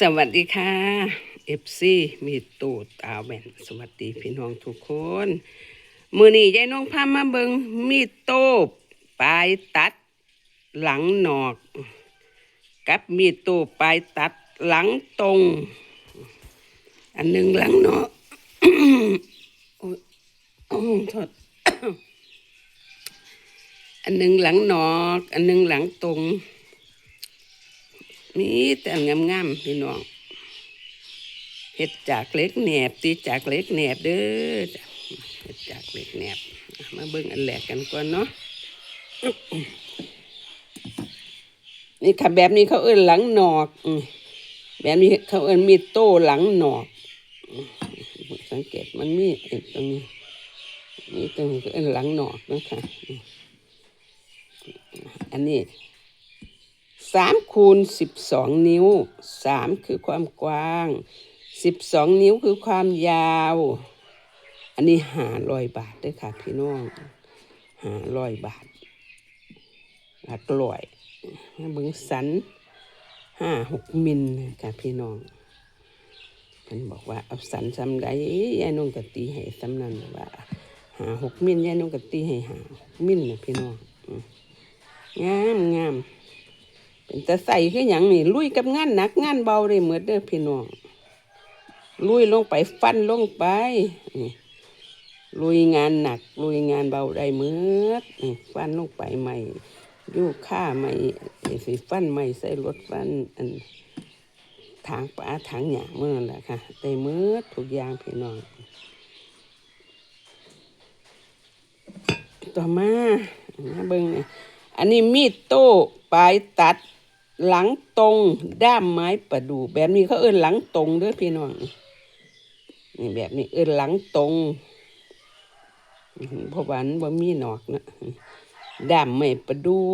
สวัสดีค่ะเอฟซีมีตูตาแว่นสวัสดีพี่น้องทุกคน มือนี้ยายน้องพามาเบิงมีโต้ปลายตัด หลังหนอก กับมีโต้ปลายตัดหลังตรง อันหนึ่งหลังหนอกโอ้ยโอ้ทษอันหนึ่งหลังหนอก อันหนึ่งหลังตรง มีแต่งามงามๆพี่น้องเห็ดจากเล็กแหนบตีจากเล็กแหนบเด้อเห็ดจากเล็กแหนบมาเบิ่งอันแรกกันก่อนเนาะนี่ค่ะแบบนี้เขาเอิ้นหลังหนอกแบบนี้เขาเอิ้นมีโต้หลังหนอกสังเกตมันมีตรงนี้นี่ตรงนี้ก็เอิ้นหลังหนอกนะคะอันนี้ สามคูณสิบสองนิ้วสามคือความกว้างสิบสองนิ้วคือความยาว อันนี้หาร้อยบาทด้วยค่ะพี่น้องหาร้อยบาทหลักร้อยเบิ้งสันห้าหกมิลค่ะพี่น้องเพิ่นบอกว่าเอาสันซ้ำใดยายน้องกะตีให้ซ้ำนั้นว่าหาหกมิลยายน้องกะตีให้หาหกมิลนะพี่น้องอืมงามงาม เป็นแต่ใส่คืออย่างนี่ลุยกับงานหนักงานเบาได้เหมือนเด้อพี่น้องลุยลงไปฟันลงไปนี่ลุยงานหนักลุยงานเบาได้เหมือดนี่ฟันลงไปใหม่ยู่ค่าใหม่สิฟันใหม่ใส่รถฟันอันทางป่าทางหยาเมื่อนั่นแหละค่ะได้เหมือดทุกอย่างพี่น้อง ต่อมามาเบิ่งนี่ อันนี้มีดโต้ปลายตัด หลังตรงด้ามไม้ประดู่แบบนี้เขาเอิ้นหลังตรงด้อพี่น้องนี่แบบนี้เอิ้นหลังตรงเพราะวันบ่มีหนอกนะด้ามไม้ประดู่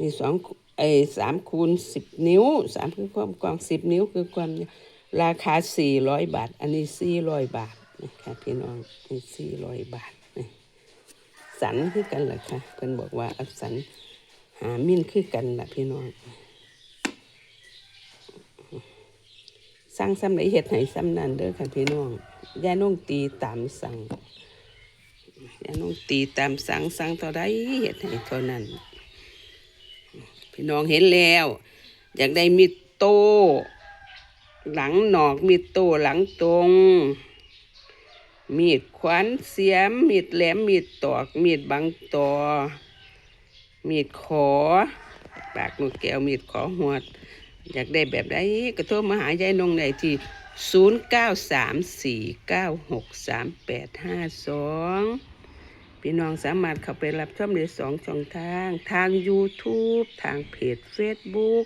นี่สองไอ้สามคูณสิบนิ้วสามคือความกว้างสิบนิ้วคือความราคาสี่ร้อยบาท อันนี้สี่ร้อยบาทนะคะพี่น้องสี่ร้อยบาท สันคือกันแหละค่ะเพิ่นบอกว่าเอาสันหามิ้นคือกันล่ะพี่น้องสร้างซ้ำไหนเฮ็ดให้ซ้ำนั่นเด้อค่ะพี่น้องย่าน้องตีตามสั่งย่าน้องตีตามสั่งสั่งเท่าใดเฮ็ดให้เท่านั้น พี่น้องเห็นแล้ว อยากได้มีโต หลังหนอกมีโตหลังตรง มีดขวานเสียม มีดแหลม มีดตอก มีดบังตอ มีดขอ ปากนกแก้ว มีดขอหวด อยากได้แบบใดก็โทรมาหายายนงได้ที่ 0 9 3 4 9 6 3 8 5 2 พี่น้องสามารถเข้าไปรับชมได้สองช่องทาง ทาง YouTube ทางเพจ Facebook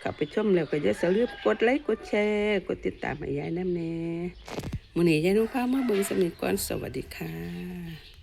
เข้าไปชมแล้วก็อย่าลืมกดไลค์ กดแชร์ กดติดตามให้ยายน้ำแน่ มื้อนี้ยายน้องพามาเบิ่งสมิก่อนสวัสดีค่ะ